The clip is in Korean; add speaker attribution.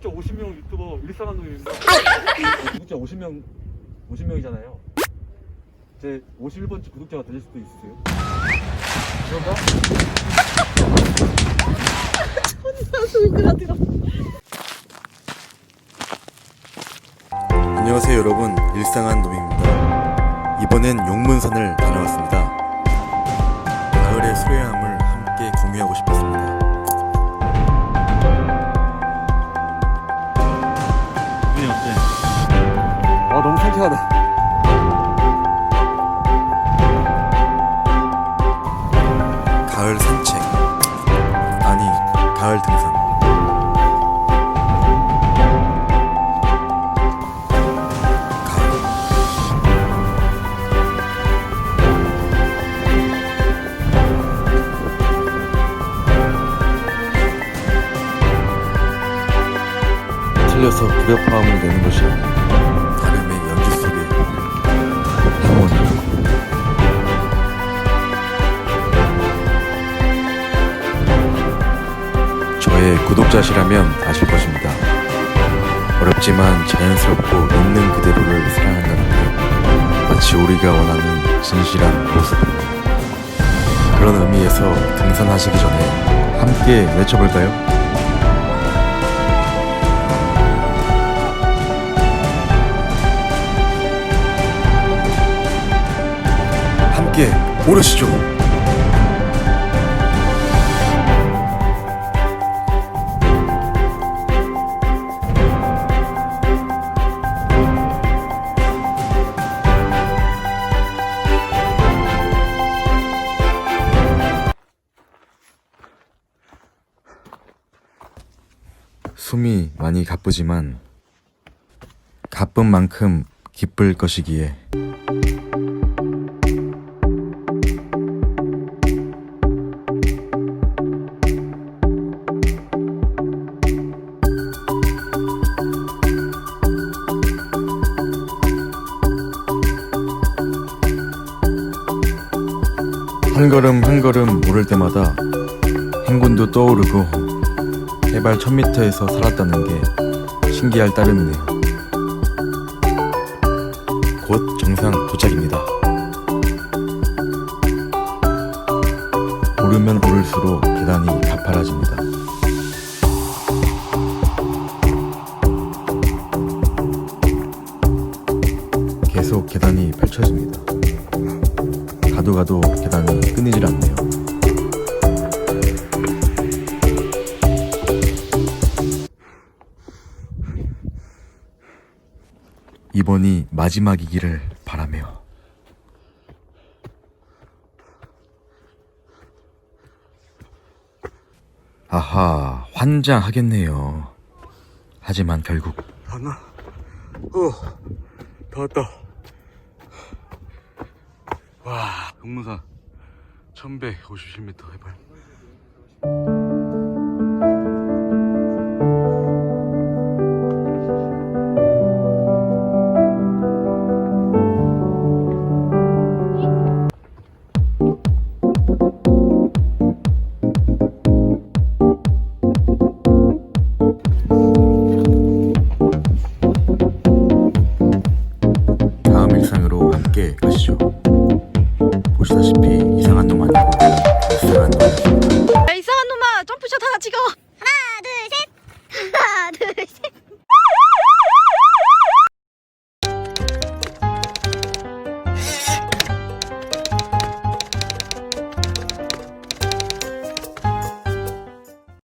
Speaker 1: 구독자 50명 유튜버 일상 감독입니다. 구독자 50명 50명이잖아요. 제 51번째 구독자가 되실 수도 있으세요. 그런가?
Speaker 2: 안녕하세요 여러분 일상한 놈입니다 이번엔 용문산을 다녀왔습니다 가을의 소외함 가을 산책 아니 가을 등산. 틀려서 불협화음을 내는 것이 아니라 구독자시라면 아실 것입니다. 어렵지만 자연스럽고 있는 그대로를 사랑한다는 게 마치 우리가 원하는 진실한 모습입니다. 그런 의미에서 등산하시기 전에 함께 외쳐볼까요? 함께 오르시죠. 숨이 많이 가쁘지만 가쁜 만큼 기쁠 것이기에. 한 걸음 한 걸음 오를 때마다 행군도 떠오르고 해발 1000m에서 살았다는 게 신기할 따름이네요. 곧 정상 도착입니다. 오르면 오를수록 계단이 가파라집니다. 계속 계단이 펼쳐집니다. 가도 가도 계단이 끊이질 않네요. 이번이 마지막이기를 바라며 아하 환장하겠네요 하지만 결국
Speaker 1: 하나. 어. 다 왔다. 와, 용문사 1157m 해발.
Speaker 2: 다음 일상으로 함께 가시죠. 보시다시피